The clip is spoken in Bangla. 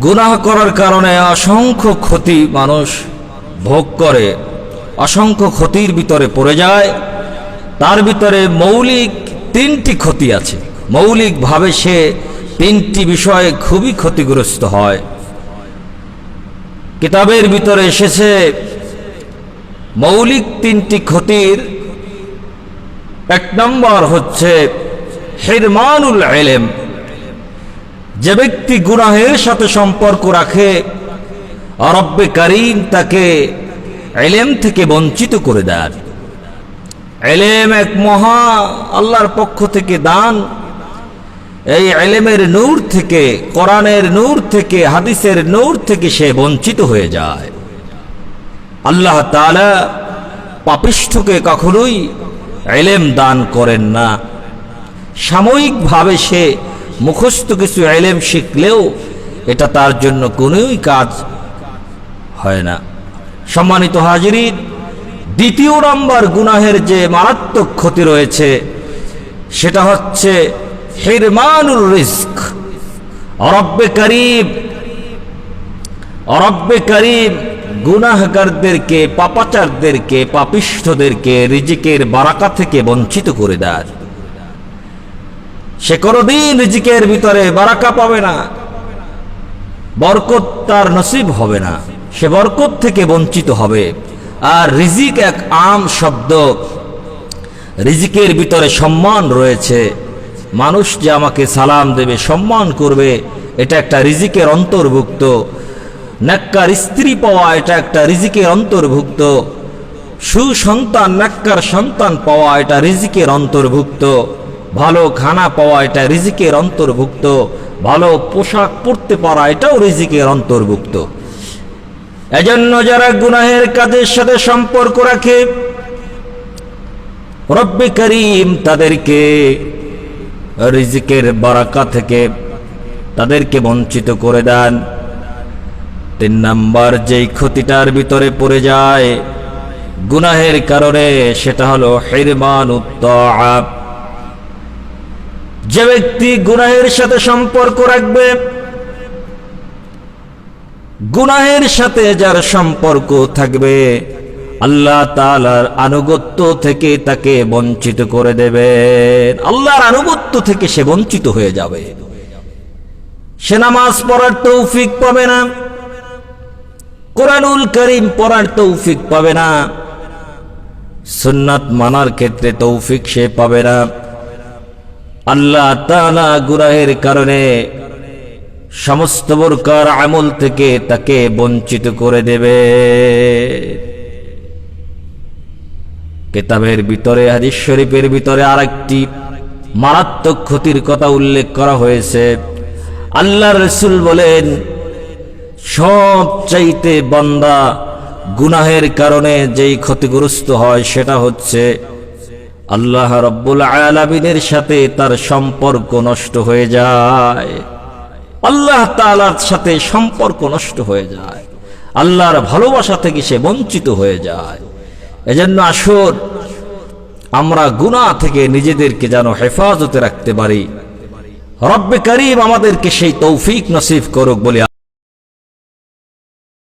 গুনাহ করার কারণে অসংখ্য ক্ষতি মানুষ ভোগ করে, অসংখ্য ক্ষতির ভিতরে পড়ে যায়। তার ভিতরে মৌলিক তিনটি ক্ষতি আছে। মৌলিকভাবে সে তিনটি বিষয়ে খুবই ক্ষতিগ্রস্ত হয়। কিতাবের ভিতরে এসেছে, মৌলিক তিনটি ক্ষতির এক নম্বর হচ্ছে হিরমানুল এলেম যে ব্যক্তি গুনাহের সাথে সম্পর্ক রাখে রব্বে করিম তাকে এলেম থেকে বঞ্চিত করে দেন। এলেম এক মহা আল্লাহর পক্ষ থেকে দান। এই এলেমের নূর থেকে, কোরআনের নূর থেকে, হাদিসের নূর থেকে সে বঞ্চিত হয়ে যায়। আল্লাহ তাআলা পাপিষ্ঠকে কখনোই এলেম দান করেন না। সাময়িকভাবে সে মুখস্থ কিছু এলেম শিখলেও এটা তার জন্য কোনোই কাজ হয় না। সম্মানিত হাজিরিন, দ্বিতীয় নম্বর গুনাহের যে মারাত্মক ক্ষতি রয়েছে, সেটা হচ্ছে হিরমানুর রিস্ক অরব্বে করিম অরব্বে করিম গুনাহগারদেরকে, পাপাচারদেরকে, পাপিষ্ঠদেরকে, রিজিকের বারাকা থেকে বঞ্চিত করে দেয়। সে কোনোদিন রিজিকের ভিতরে বারাকা পাবে না। বরকত তার নসিব হবে না। সে বরকত থেকে বঞ্চিত হবে। আর রিজিক এক আম শব্দ। রিজিকের ভিতরে সম্মান রয়েছে। মানুষ যে আমাকে সালাম দেবে, সম্মান করবে, এটা একটা রিজিকের অন্তর্ভুক্ত। নাক্কার স্ত্রী পাওয়া, এটা একটা রিজিকের অন্তর্ভুক্ত। সুসন্তান নাক্কার সন্তান পাওয়া, এটা রিজিকের অন্তর্ভুক্ত। ভালো খানা পাওয়া এটা রিজিকের অন্তর্ভুক্ত, ভালো পোশাক পরতে পারা এটাও রিজিকের অন্তর্ভুক্ত। এজন্য যারা গুনাহের কাজের সাথে সম্পর্ক রাখে, রব্বে করিম তাদেরকে রিজিকের বারাকা থেকে তাদেরকে বঞ্চিত করে দেন। তিন নাম্বার, যেই ক্ষতিটার ভিতরে পড়ে যায় গুনাহের কারণে, সেটা হলো হিরমান উত্তাআব যে ব্যক্তি গুনাহের সাথে সম্পর্ক রাখবে, গুনাহের সাথে যার সম্পর্ক থাকবে, আল্লাহ তালার আনুগত্য থেকে তাকে বঞ্চিত করে দেবেন। আল্লাহর আনুগত্য থেকে সে বঞ্চিত হয়ে যাবে। সে নামাজ পড়ার তৌফিক পাবে না। কোরআনুল করিম পড়ার তৌফিক পাবে না। সুন্নাত মানার ক্ষেত্রে তৌফিক সে পাবে না। আল্লাহ তালা গুনাহের কারণে সমস্ত প্রকার আমল থেকে তাকে বঞ্চিত করে দেবে। কেতাবের ভিতরে, হাদিস শরীফের ভিতরে আরেকটি মারাত্মক ক্ষতির কথা উল্লেখ করা হয়েছে। আল্লাহ রসুল বলেন, সব চাইতে বান্দা গুনাহের কারণে যেই ক্ষতিগ্রস্ত হয় সেটা হচ্ছে আল্লাহ রব্বুল আলামিনের সাথে তার সম্পর্ক নষ্ট হয়ে যায়। আল্লাহ তালার সাথে সম্পর্ক নষ্ট হয়ে যায়। আল্লাহর ভালোবাসা থেকে সে বঞ্চিত হয়ে যায়। এজন্য আসর আমরা গুনাহ থেকে নিজেদেরকে যেন হেফাজতে রাখতে পারি। রব্বে করিম আমাদেরকে সেই তৌফিক নসিব করুক বলে